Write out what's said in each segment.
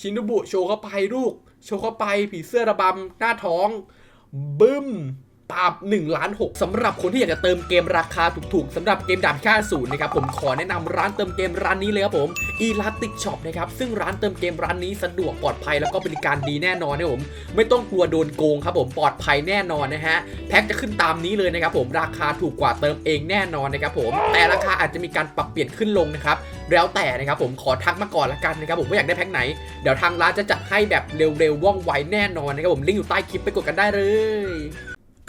ชินบุโชว์เข้าไปลูก โชว์เข้าไปผีเสื้อระบำหน้าท้อง บึ้ม ตาม1ล้าน6สำหรับคนที่อยากจะเติมเกมราคาถูกๆสำหรับเกมดาบค่าศูนย์นะครับผมขอแนะนำร้านเติมเกมร้านนี้เลยครับผม e l a s t i c Shop นะครับซึ่งร้านเติมเกมร้านนี้สะดวกปลอดภัยแล้วก็บริการดีแน่นอนนะครับผมไม่ต้องกลัวโดนโกงครับผมปลอดภัยแน่นอนนะฮะแพ็คจะขึ้นตามนี้เลยนะครับผมราคาถูกกว่าเติมเองแน่นอนนะครับผมแต่ราคาอาจจะมีการปรับเปลี่ยนขึ้นลงนะครับแล้วแต่นะครับผมขอทักมาก่อนละกันนะครับผมว่าอยากได้แพ็คไหนเดี๋ยวทางร้านจะจัดให้แบบเร็วๆว่องไวแน่นอนนะครับผมลิงก์อยู่ใต้คลิปไปกดกันได้เลย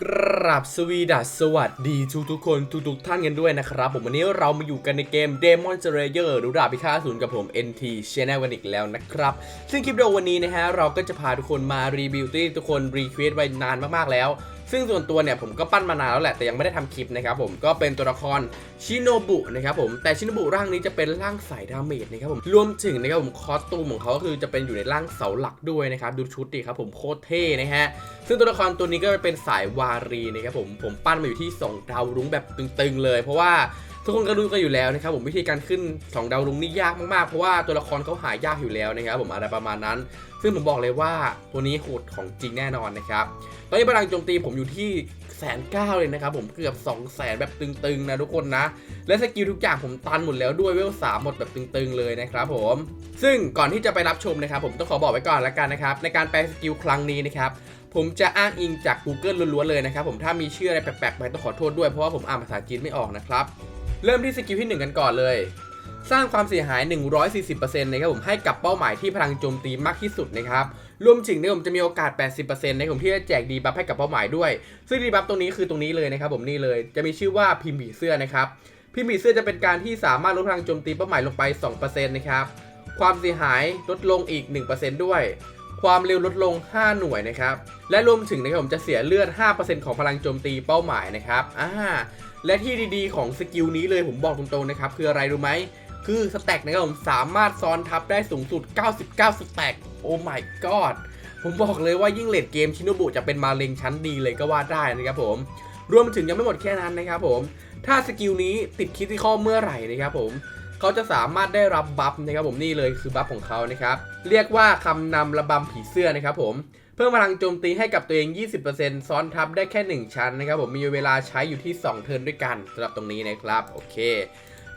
กราบสวีดัสสวัสดีทุกทุกๆคนทุกๆท่านกันด้วยนะครับ ผมวันนี้เรามาอยู่กันในเกม Demon Slayer หรือดาบพิฆาตศูนย์กับผม NT Channel วันอีกแล้วนะครับ ซึ่งคลิปวิดีโอวันนี้นะฮะ เราก็จะพาทุกคนมารีวิวที่ทุกคนรีเควสไว้นานมากๆแล้ว ซึ่งส่วนตัวเนี่ยผมก็ปั้นมานานแล้วแหละแต่ยังไม่ได้ทำคลิปนะครับผมก็เป็นตัวละครชิโนบุนะครับผมแต่ชิโนบุร่างนี้จะเป็นร่างสายดาเมจนะครับผมรวมถึงนะครับผมคอสตูมของเขาก็คือจะเป็นอยู่ในร่างเสาหลักด้วยนะครับดูชุดดิครับผมโคตรเท่นะฮะซึ่งตัวละครตัวนี้ก็เป็นสายวารีนะครับผมผมปั้นมาอยู่ที่2ดาวรุ้งแบบตึงๆเลย เพราะว่าทุกคนก็รู้กันอยู่แล้วนะครับผมวิธีการขึ้น2ดาวรุ้งนี่ยากมากๆเพราะว่าตัวละครเขาหายากอยู่แล้วนะครับผมอะไรประมาณนั้น ซึ่งผมบอกเลยว่าตัวนี้โหดของจริงแน่นอนนะครับ ตอนนี้พลังโจมตีผมอยู่ที่แสนเก้าเลยนะครับผมเกือบ2 0 0แสนแบบตึงๆนะทุกคนนะ และสกิลทุกอย่างผมตันหมดแล้วด้วยเวลสามหมดแบบตึงๆเลยนะครับผม ซึ่งก่อนที่จะไปรับชมนะครับ ผมต้องขอบอกไว้ก่อนละกันนะครับ ในการแปลสกิลครั้งนี้นะครับผมจะอ้างอิงจาก Google ล้วนๆเลยนะครับผมถ้ามีชื่ออะไรแปลกๆไปต้องขอโทษด้วยเพราะว่าผมอ่านภาษาจีนไม่ออกนะครับ เริ่มที่สกิลที่ 1 กันก่อนเลย สร้างความเสียหาย 140%นะครับผมให้กับเป้าหมายที่พลังโจมตีมากที่สุดนะครับรวมถึงเนี่ยผมจะมีโอกาส 80%นะครับผมที่จะแจกดีบัฟให้กับเป้าหมายด้วย ซึ่งดีบัฟตรงนี้คือตรงนี้เลยนะครับผมนี่เลยจะมีชื่อว่าพิมพ์ผีเสื้อนะครับพิมพ์ผีเสื้อจะเป็นการที่สามารถลดพลังโจมตีเป้าหมายลงไป 2%นะครับความเสียหายลดลงอีก 1%ด้วย ความเร็วลดลง 5 หน่วยนะครับ และรวมถึงนะครับผมจะเสียเลือด 5%ของพลังโจมตีเป้าหมายนะครับ อ่า และที่ดีๆของสกิลนี้เลยผมบอกตรงๆนะครับ คืออะไรรู้ไหม คือสแต็กนะครับผมสามารถซ้อนทับได้สูงสุด 99 สแต็กโอ้ my god ผมบอกเลยว่ายิ่งเลดเกมชินโนบุจะเป็นมาเลงชั้นดีเลยก็ว่าได้นะครับผม รวมถึงยังไม่หมดแค่นั้นนะครับผม ถ้าสกิลนี้ติดคิติคอเมื่อไหร่นะครับผมเขาจะสามารถได้รับบัฟนะครับผมนี่เลยคือบัฟของเขานะครับ เรียกว่าคำนำระบำผีเสื้อนะครับผมเพิ่มพลังโจมตีให้กับตัวเอง 20%ซ้อนทับได้แค่ 1 ชั้นนะครับผมมีเวลาใช้อยู่ที่ 2 เทิร์นด้วยกันสำหรับตรงนี้นะครับ โอเค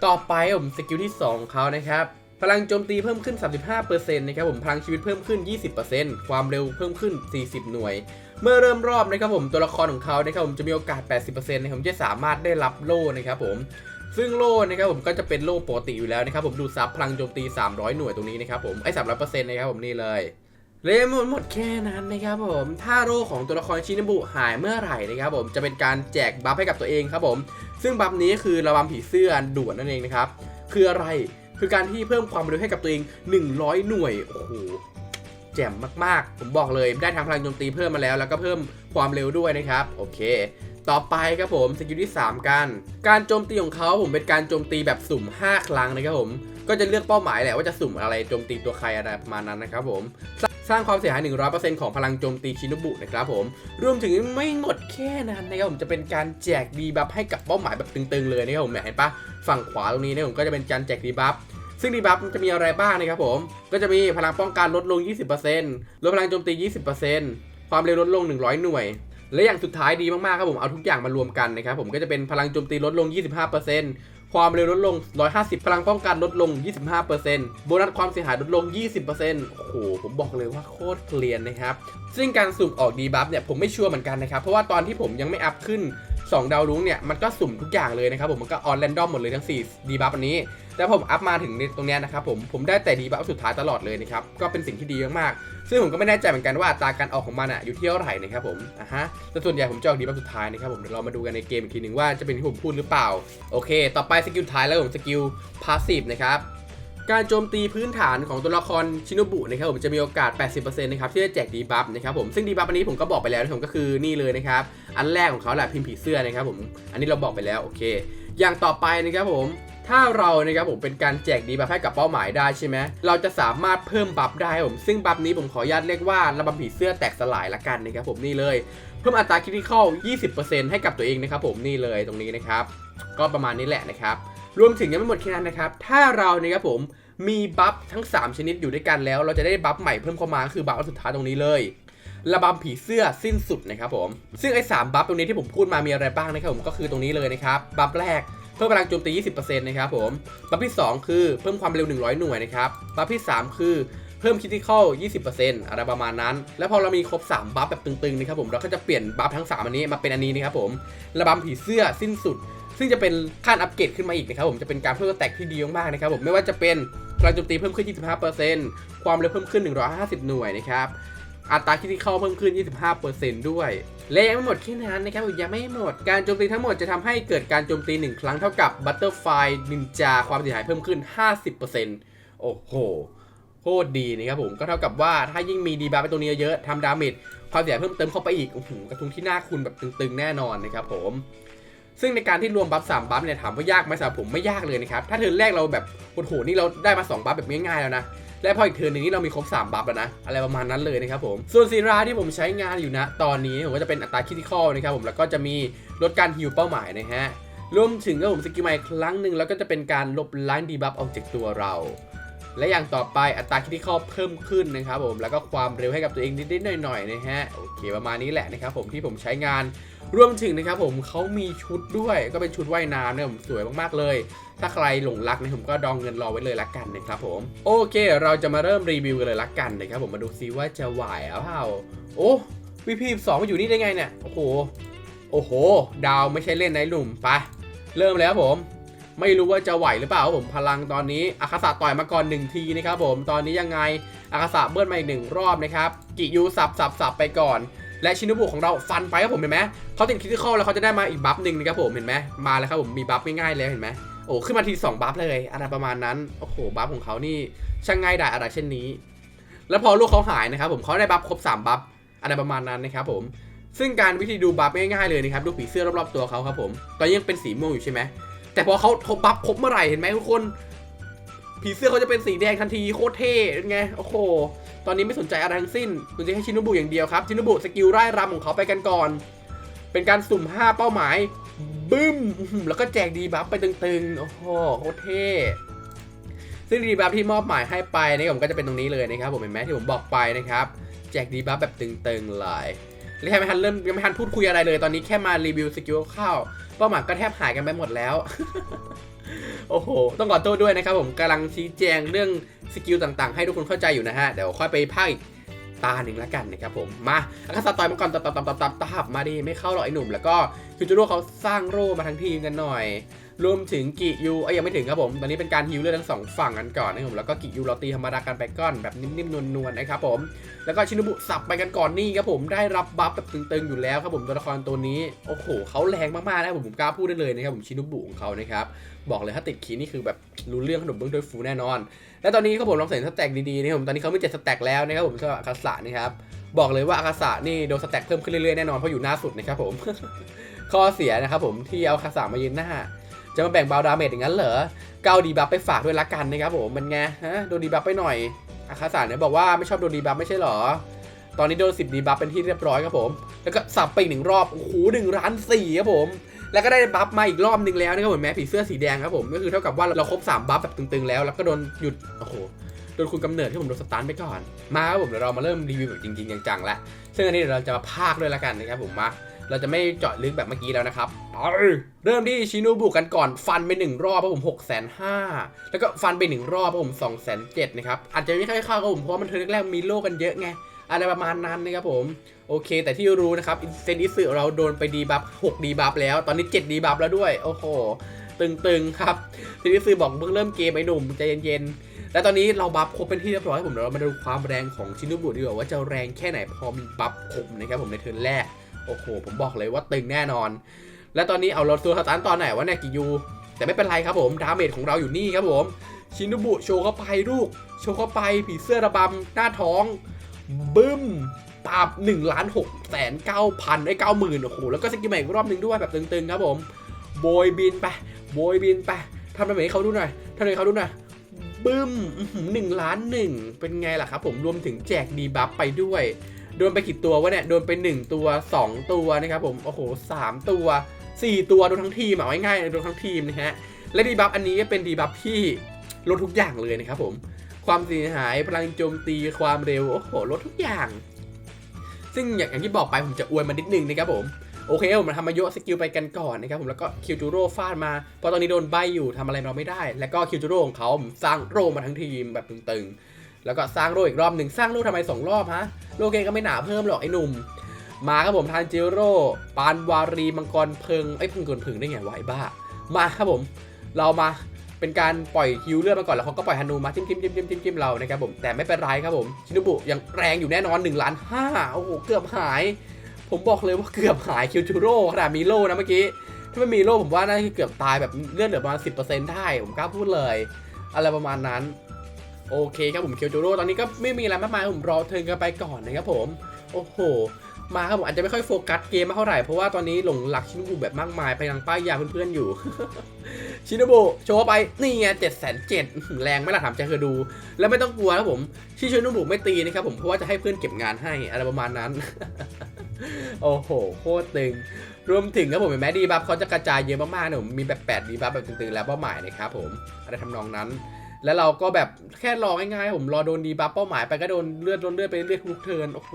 ต่อไปผมสกิลที่2ของเขานะครับพลังโจมตีเพิ่มขึ้น 35%นะครับผมพลังชีวิตเพิ่มขึ้น 20%ความเร็วเพิ่มขึ้น 40 หน่วย เมื่อเริ่มรอบนะครับผมตัวละครของเขานะครับผมจะมีโอกาส 80%นะครับผมจะสามารถได้รับโล่นะครับผมซึ่งโล่นะครับผมก็จะเป็นโล่ปกติอยู่แล้วนะครับผมดูซับพลังโจมตี 300 หน่วยตรงนี้นะครับผมไอ้สามร้อยเปอร์เซ็นต์นะครับผมนี่เลย เลมหมดหมดแค่นั้นนะครับผม ถ้าโล่ของตัวละครชินบุหายเมื่อไหร่นะครับผม จะเป็นการแจกบัฟให้กับตัวเองครับผม ซึ่งบัฟนี้คือระบำผีเสื้อด่วนนั่นเองนะครับ คืออะไร คือการที่เพิ่มความเร็วให้กับตัวเอง 100 หน่วย โอ้โห แจ่มมากๆ ผมบอกเลย ได้ทางพลังโจมตีเพิ่มมาแล้ว แล้วก็เพิ่มความเร็วด้วยนะครับ โอเคต่อไปครับผมสกิลที่ 3 กัน การโจมตีของเขาผมเป็นการโจมตีแบบสุ่ม 5 ครั้งนะครับผม ก็จะเลือกเป้าหมายแหละว่าจะสุ่มอะไรโจมตีตัวใครอะไรประมาณนั้นนะครับผม สร้างความเสียหาย 100%ของพลังโจมตีชินบุนะครับผม รวมถึงไม่หมดแค่นั้นนะครับผมจะเป็นการแจกดีบัฟให้กับเป้าหมายแบบตึงๆเลยนะครับผมเห็นปะฝั่งขวาตรงนี้นี่ยผมก็จะเป็นการแจกดีบัฟซึ่งดีบัฟจะมีอะไรบ้างนะครับผม ก็จะมีพลังป้องกันลดลง 20%ลดพลังโจมตี 20%ความเร็วลดลง 100 หน่วย และอย่างสุดท้ายดีมากๆครับผมเอาทุกอย่างมารวมกันนะครับผมก็จะเป็นพลังโจมตีลดลง 25% ความเร็วลดลง 150 พลังป้องกันลดลง 25%โบนัสความเสียหายลดลง 20%โอ้โห ผมบอกเลยว่าโคตรเกลียนนะครับ ซึ่งการสุ่มออกดีบัฟเนี่ยผมไม่ชัวร์เหมือนกันนะครับ เพราะว่าตอนที่ผมยังไม่อัพขึ้น 2 ดาวรุ้งเนี่ยมันก็สุ่มทุกอย่างเลยนะครับผมมันก็ออนแรนดอมหมดเลยทั้ง4ดีบัฟอันนี้ แต่ผมอัพมาถึงตรงเนี้ยนะครับผมผมได้แต่ดีบัฟสุดท้ายตลอดเลยนะครับก็เป็นสิ่งที่ดีมากๆซึ่งผมก็ไม่แน่ใจเหมือนกันว่าอัตราการออกของมันอะอยู่ที่เท่าไหร่นะครับผมอะฮะแต่ส่วนใหญ่ผมจะออกดีบัฟสุดท้ายนะครับผมเดี๋ยวเรามาดูกันในเกมอีกทีหนึ่งว่าจะเป็นที่ผมพูดหรือเปล่าโอเค ต่อไปสกิลท้ายแล้วผมสกิลพาสซีฟนะครับการโจมตีพื้นฐานของตัวละครชินบุนะครับผมจะมีโอกาส 80%นะครับที่จะแจกดีบัฟนะครับผมซึ่งดีบัฟอันนี้ผมก็บอกไปแล้วนะผมก็คือนี่เลยนะครับ อันแรกของเขาแหละพิมพ์ผีเสื้อนะครับผมอันนี้เราบอกไปแล้วโอเค อย่างต่อไปนะครับผมถ้าเรานะครับผมเป็นการแจกดีบัฟให้กับเป้าหมายได้ใช่ไหมเราจะสามารถเพิ่มบัฟได้ผมซึ่งบัฟนี้ผมขออนุญาตเรียกว่าระบำผีเสื้อแตกสลายละกันนะครับผมนี่เลย เพิ่มอัตราคริติคอล20%ให้กับตัวเองนะครับผมนี่เลยตรงนี้นะครับ ก็ประมาณนี้แหละนะครับรวมถึงยังไม่หมดแค่นั้นนะครับ ถ้าเรานะครับผมมีบัฟทั้ง 3 ชนิดอยู่ด้วยกันแล้ว เราจะได้บัฟใหม่เพิ่มเข้ามาคือบัฟสุดท้ายตรงนี้เลย ระบำผีเสื้อสิ้นสุดนะครับผม ซึ่งไอ้สามบัฟตรงนี้ที่ผมพูดมามีอะไรบ้างนะครับผมก็คือตรงนี้เลยนะครับ บัฟแรกเพิ่มพลังโจมตี 20%นะครับผม บัฟที่ 2 คือเพิ่มความเร็ว 100 หน่วยนะครับ บัฟที่ 3 คือเพิ่มคิติคอล20%อะไรประมาณนั้น แล้วพอเรามีครบ 3 บัฟแบบตึงๆนะครับผม เราก็จะเปลี่ยนบัฟทั้ง 3 อันนี้มาเป็นอันนี้นะครับผม ระบำผีเสื้อสิ้นสุด ซึ่งจะเป็นขั้นอัปเกรดขึ้นมาอีกนะครับผม จะเป็นการเพิ่มแตกที่ดีมากๆนะครับผม ไม่ว่าจะเป็นพลังโจมตีเพิ่มขึ้น 25%ความเร็วเพิ่มขึ้น 150 หน่วยนะครับ อัตราคิดที่เข้าเพิ่มขึ้น 25%ด้วย และยังไม่หมดแค่นั้นนะครับยังไม่หมด การโจมตีทั้งหมดจะทำให้เกิดการโจมตี 1 ครั้งเท่ากับ Butterfly Ninja ความเสียหายเพิ่มขึ้น 50%โอ้โหโคตรดีนะครับผมก็เท่ากับว่าถ้ายิ่งมีดีบาร์ไปตัวนี้เยอะๆทำดาเมจความเสียหายเพิ่มเติมเข้าไปอีกโอ้โหกระทุงที่หน้าคุณแบบตึงๆแน่นอนนะครับผมซึ่งในการที่รวมบัฟ3บัฟเนี่ยถามว่ายากไหมสำหรับผมไม่ยากเลยนะครับถ้าเทิร์นแรกเราแบบโอ้โหนี่เราได้มา2บัฟแบบง่ายๆแล้วนะ และพออีกเทิร์นหนึงนี่เรามีครบ3บัฟแล้วนะ อะไรประมาณนั้นเลยนะครับผม ส่วนซีราที่ผมใช้งานอยู่นะตอนนี้ผมก็จะเป็นอัตราคิติคอลนะครับผมแล้วก็จะมีลดการฮิวเป้าหมายนะฮะรวมถึงก็ผมสกิลใหม่ครั้งหนึ่งแล้วก็จะเป็นการลบล้างดีบัฟออกจากตัวเรา และอย่างต่อไปอัตราคิติคอลเพิ่มขึ้นนะครับผมแล้วก็ความเร็วให้กับตัวเองนิดๆหน่อยๆนะฮะโอเคประมาณนี้แหละนะครับผมที่ผมใช้งานรวมถึงนะครับผมเขามีชุดด้วยก็เป็นชุดว่ายน้ำเนี่ยผมสวยมากๆเลย ถ้าใครหลงรักนะผมก็ดองเงินรอไว้เลยละกันนะครับผมโอเค เราจะมาเริ่มรีวิวกันเลยละกันนะครับผมมาดูซิว่าจะไหวเปล่าโอ้วีพีสองมาอยู่นี่ได้ไงเนี่ยโอ้โหโอ้โห ดาวไม่ใช่เล่นนะหนุ่มไปเริ่มแล้วผม ไม่รู้ว่าจะไหวหรือเปล่าครับผมพลังตอนนี้อาคาสะต่อยมาก่อนหนึ่งทีนะครับผมตอนนี้ยังไงอาคาสะเบิ้ลมาอีกหนึ่งรอบนะครับกิยูสับสับสับไปก่อนและชินุบุของเราฟันไปครับผมเห็นไหมเขาติดคริติคอลแล้วเขาจะได้มาอีกบัฟหนึ่งนะครับผมเห็นไหมมาแล้วครับผมมีบัฟง่ายๆแล้วเห็นไหมโอ้ขึ้นมาทีสองบัฟเลยอะไรประมาณนั้นโอ้โหบัฟของเขานี่ช่างง่ายดายอะไรเช่นนี้ แล้วพอลูกเขาหายนะครับผมเขาได้บัฟครบสามบัฟอะไรประมาณนั้นนะครับผมซึ่งการวิธีดูบัฟง่ายๆเลยนะครับดูผีเสื้อรอบๆตัวเขาครับผมตอนยังเป็นสีม่วงอยู่ใช่ไหม แต่พอเขาเขาบัฟครบเมื่อไหร่เห็นไหมทุกคน ผีเสื้อเขาจะเป็นสีแดงทันทีโคตรเท่เป็นไงโอ้โหตอนนี้ไม่สนใจอะไรทั้งสิ้นสนใจแค่ชินโนบุอย่างเดียวครับชินโนบุสกิลไร่รำของเขาไปกันก่อน เป็นการสุ่ม 5 เป้าหมายบึ้มแล้วก็แจกดีบัฟไปตึงๆ โอ้โหโคตรเท่ซึ่งดีบัฟที่มอบหมายให้ไปนี่ผมก็จะเป็นตรงนี้เลยนะครับผมเห็นไหมที่ผมบอกไปนะครับ แจกดีบัฟแบบตึงๆเลย และแค่ไม่ทันเริ่มยังไม่ทันพูดคุยอะไรเลย ตอนนี้แค่มารีวิวสกิลข้าวเป้าหมายก็แทบหายกันไปหมดแล้ว โอ้โห ต้องขอโทษด้วยนะครับผมกำลังชี้แจงเรื่องสกิลต่างๆ ให้ทุกคนเข้าใจอยู่นะฮะ เดี๋ยวค่อยไปภาคอีกตาหนึ่งละกันนะครับผม มาอากาศต่อยมาก่อนตับตับตับตับตับมาดิไม่เข้าหรอกไอ้หนุ่ม แล้วก็คือจูโร่เขาสร้างโร่มาทั้งทีมกันหน่อย รวมถึงกิยูเอ้ยยังไม่ถึงครับผม ตอนนี้เป็นการฮิวเลือดทั้งสองฝั่งกันก่อนนะครับผมแล้วก็กิยูเราตีธรรมดากันไปก้อนแบบนิ่มๆนวลๆนะครับผมแล้วก็ชินบุสับไปกันก่อนนี่ครับผมได้รับบัฟแบบตึงๆอยู่แล้วครับผมตัวละครตัวนี้โอ้โหเขาแรงมากๆนะครับผมผมกล้าพูดได้เลยนะครับผมชินบุของเขานะครับบอกเลยถ้าติดคีนี่คือแบบรู้เรื่องขนมเบื้องด้วยฟูแน่นอน และตอนนี้ครับผมลองใส่สแต็กดีๆนะครับผมตอนนี้เขาไมีเจ็ดสแต็กแล้วนะครับผมสำหรับอาคาสะนะครับบอกเลยว่าอาคาสะนี่โดนสแต็กเพิ่มขึ้นเรื่อยๆแน่นอนเพราะอยู่หน้าสุดนะครับผมข้อเสียนะครับผมที่เอาอาคาสะมายืนหน้า จะมาแบ่งเบาดาเมจอย่างนั้นเหรอเกาดีบัฟไปฝากด้วยละกันนะครับผมมันไงฮะโดนดีบัฟไปหน่อยอาคาสะเนี่ยบอกว่าไม่ชอบโดนดีบัฟไม่ใช่เหรอ ตอนนี้โดน10ดีบัฟเป็นที่เรียบร้อยครับผม แล้วก็สับไปอีกหนึ่งรอบโอ้โหหนึ่งล้านสี่ครับผม แล้วก็ได้บัฟมาอีกรอบหนึ่งแล้วนะครับผมแม้ผีเสื้อสีแดงครับผมก็คือเท่ากับว่าเราครบ3บัฟแบบตึงๆแล้ว แล้วก็โดนหยุดโอ้โหโดนคุณกำเนิดที่ผมโดนสตาร์ทไปก่อนมาครับผมเดี๋ยวเรามาเริ่มรีวิวแบบจริงๆจังๆแล้วซึ่งอันนี้เดี๋ยวเราจะมาพากด้วยละกันนะครับผมมา เราจะไม่เจาะลึกแบบเมื่อกี้แล้วนะครับ เริ่มที่ชินูบุกันก่อนฟันไปหนึ่งรอบครับผม6 5 0 0 0แล้วก็ฟันไปหนึ่งรอบครับผม2 7 0 0 0นะครับ อาจจะไม่ค่อยเข้าครับผมเพราะมันเทิร์นแรกมีโลกันเยอะไงอะไรประมาณนั้นนะครับผมโอเค แต่ที่รู้นะครับเซนอิสึเราโดนไปดีบัฟ6ดีบัฟแล้ว ตอนนี้7ดีบัฟแล้วด้วย โอ้โห ตึงๆครับเซนอิสึบอกเพิ่งเริ่มเกมไอ้หนุ่มใจเย็นๆ และตอนนี้เราบัฟครบเป็นที่เรียบร้อยผมเดี๋ยวเรามาดูความแรงของชินุบุดีกว่าว่าจะแรงแค่ไหนพอมีบัฟครบนะครับผมในเทิร์นแรก โอ้โห ผมบอกเลยว่าตึงแน่นอน และตอนนี้เอาราตัวสตาร์ทตอนไหนวะเนี่ยกิยู แต่ไม่เป็นไรครับผม ดาเมจของเราอยู่นี่ครับผม ชินุบุโชว์เข้าไปลูก โชว์เข้าไป ผีเสื้อระบำหน้าท้อง บึ้มปราบ1ล้าน6แสน9พันไอ้เก้าหมื่นโอ้โห แล้วก็สกิลใหม่อีกรอบหนึ่งด้วยแบบตึงๆครับผม โบยบินไป โบยบินไปทำดาเมให้เขาดูหน่อยทำดาเมให้เขาดูหน่อยบึ้มหนึ่งล้านหนึ่งเป็นไงล่ะครับผมรวมถึงแจกดีบัฟไปด้วย โดนไปกี่ตัววะเนี่ย โดนไป 1 ตัว 2 ตัวนะครับผม โอ้โห 3 ตัว 4 ตัวโดนทั้งทีมเอาง่ายๆโดนทั้งทีมนะฮะ และดีบัฟอันนี้ก็เป็นดีบัฟที่ลดทุกอย่างเลยนะครับผม ความเสียหายพลังโจมตี ความเร็ว โอ้โห ลดทุกอย่าง ซึ่งอย่างที่บอกไปผมจะอวยมันนิดนึงนะครับผม โอเคผมมาทำมาโยสกิลไปกันก่อนนะครับผม แล้วก็คิวจูโร่ฟาดมา เพราะตอนนี้โดนใบอยู่ทำอะไรเราไม่ได้ แล้วก็คิวจูโร่ของเขาผมสร้างโร่มาทั้งทีมแบบตึงๆ แล้วก็สร้างโร่อีกรอบหนึ่งสร้างโร่ทำไมสองรอบฮะโลเกก็ไม่หนาเพิ่มหรอกไอ้หนุ่ม มาครับผมทานจิโร่ปานวารีมังกรเพิงไอ้เพิงกนเพิงได้ไงวะไอ้บ้า มาครับผม เรามาเป็นการปล่อยฮิวเลือดมาก่อนแล้วเขาก็ปล่อยฮันนูมาจิ้มจิ้มจิ้มจิ้มจิ้มจิ้มเรานะครับผมแต่ไม่เป็นไรครับผมชินุบุยังแรงอยู่แน่นอน1ล้านห้าโอ้โหเกือบหาย ผมบอกเลยว่าเกือบหายคิวจูโร่ขนาดมีโล่นะเมื่อกี้ถ้าไม่มีโล่ผมว่าน่าจะเกือบตายแบบเลือดเหลือประมาณสิได้ผมกล้าพูดเลย อะไรประมาณนั้น โอเคครับผมเคิวจูโร่ตอนนี้ก็ไม่มีอะไรมากมายผมรอเทิร์นกันไปก่อนนะครับผม โอ้โห มาครับผมอาจจะไม่ค่อยโฟกัสเกมมากเท่าไหร่ เพราะว่าตอนนี้หลงรักชินบุแบบมากมายไปยังป้ายยาเพื่อนๆอยู่ ชินบุโชว์ไปนี่ไงเจ็ดแสนเจ็ดแรงไม่ละถามใจเคยดู แล้วไม่ต้องกลัวครับผมที่ชินบุไม่ตีนะครับผมเพราะว่าจะให้เพื่อนเก็บงานให้อะไรประมาณนั้น โอ้โหโคตรตึงรวมถึงครับผมเห็นไหมดีบัฟเขาจะกระจายเยอะมากๆเนี่ยผมมีแบบ8ดีบัฟแบบตึงๆแล้วเป้าหมายนะครับผมอะไรทำนองนั้น แล้วเราก็แบบแค่รอง่ายๆผมรอโดนดีบัฟเป้าหมายไปก็โดนเลือดโดนเลือดไปเรื่อยทุกเทินโอ้โห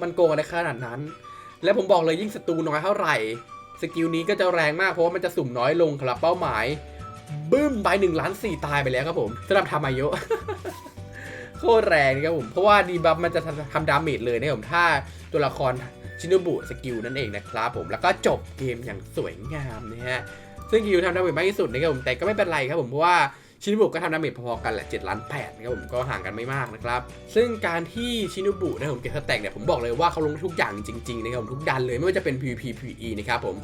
มันโกงอะไรขนาดนั้น และผมบอกเลยยิ่งศัตรูน้อยเท่าไหร่สกิลนี้ก็จะแรงมากเพราะว่ามันจะสุ่มน้อยลงครับเป้าหมายบึ้มไปหนึ่งล้านสี่ตายไปแล้วครับผมสำหรับทามาโยโคตรแรงนะครับผมเพราะว่าดีบัฟมันจะทำดาเมจเลยนะผมถ้าตัวละครชินโนบุสกิลนั่นเองนะครับผมแล้วก็จบเกมอย่างสวยงามนะฮะซึ่งกิลทำดาเมจมากที่สุดนะครับผมแต่ก็ไม่เป็นไรครับผมเพราะว่า ชินบุก็ทำดาเมจพอๆกันแหละ7ล้าน8นะครับผมก็ห่างกันไม่มากนะครับซึ่งการที่ชินบุนะครับผมเก็บสแต็กเนี่ยผมบอกเลยว่าเขาลงทุกอย่างจริงๆนะครับผมทุกดันเลยไม่ว่าจะเป็น PVP PVE นะครับผม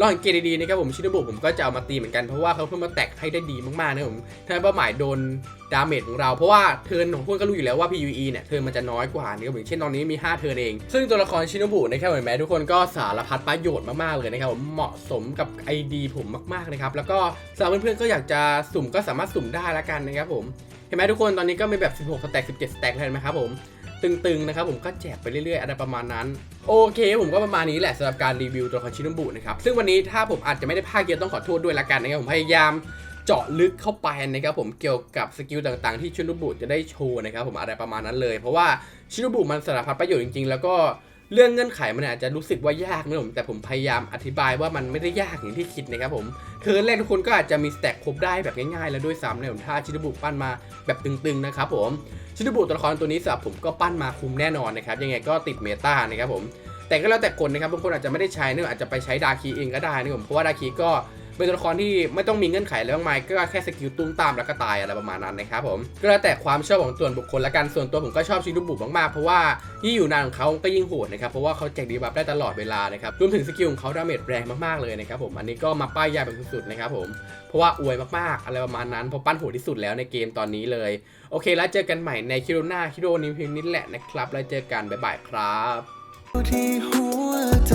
ลองสังเกตดีๆนะครับผมชินบุผมก็จะเอามาตีเหมือนกันเพราะว่าเขาเพิ่มมาแตกให้ได้ดีมากๆนะครับผมถ้าเป้าหมายโดนดาเมจของเราเพราะว่าเทิร์นของพวกก็รู้อยู่แล้วว่า PVE เนี่ยเทิร์นมันจะน้อยกว่านะครับผมเช่นตอนนี้มี 5 เทิร์นเอง ซึ่งตัวละครชินบุนะครับเห็นไหมทุกคนก็สารพัดประโยชน์มากๆเลยนะครับผมเหมาะสมกับ ID ผมมากๆนะครับแล้วก็สำหรับเพื่อนๆก็อยากจะสุ่มก็สามารถสุ่มได้ละกันนะครับผมเห็นไหมทุกคนตอนนี้ก็มีแบบ 16สแต็ก17สแต็กเห็นไหมครับผม ตึงๆนะครับผมก็แจกไปเรื่อยๆอะไรประมาณนั้น โอเค ผมก็ประมาณนี้แหละสำหรับการรีวิวตัวคอนชิโนบุนะครับซึ่งวันนี้ถ้าผมอาจจะไม่ได้ภาคเยอะต้องขอโทษด้วยละกันนะครับผมพยายามเจาะลึกเข้าไปนะครับผมเกี่ยวกับสกิลต่างๆ ที่ชินบุจะได้โชว์นะครับผมอะไรประมาณนั้นเลย เพราะว่าชินบุมันสารพัดประโยชน์จริงๆ แล้วก็ เรื่องเงื่อนไขมันอาจจะรู้สึกว่ายากนะผมแต่ผมพยายามอธิบายว่ามันไม่ได้ยากอย่างที่คิดนะครับผมเทิร์นทุกคนก็อาจจะมีสแต็กครบได้แบบง่ายๆ แล้วด้วยซ้ำนะผมถ้าชินบุปั้นมาแบบตึงๆนะครับผมชินบุตัวละครตัวนี้สำหรับผมก็ปั้นมาคุมแน่นอนนะครับยังไงก็ติดเมตานะครับผมแต่ก็แล้วแต่คนนะครับบางคนอาจจะไม่ได้ใช้เนื่องอาจจะไปใช้ดาคีเองก็ได้นะผมเพราะว่าดาคีก็ เป็นตัวละครที่ไม่ต้องมีเงื่อนไขอะไรมากมายก็แค่สกิลตุ้มตามแล้วก็ตายอะไรประมาณนั้นนะครับผมก็แล้วแต่ความชอบของส่วนบุคคลละกันส่วนตัวผมก็ชอบชินบุมากๆเพราะว่ายิ่งอยู่นานของเขาก็ยิ่งโหดนะครับเพราะว่าเขาแจกดีบัฟได้ตลอดเวลานะครับรวมถึงสกิลของเขาดาเมจแรงมากๆเลยนะครับผมอันนี้ก็มาป้ายยาแบบสุดๆนะครับผมเพราะว่าอวยมากๆ อะไรประมาณนั้นเพราะปั้นโหดที่สุดแล้วในเกมตอนนี้เลยโอเค แล้วเจอกันใหม่ในคิโรนาคิโรนิวเพียงนี้แหละนะครับแล้วเจอกันบ๊ายบายครับที่หัวใจ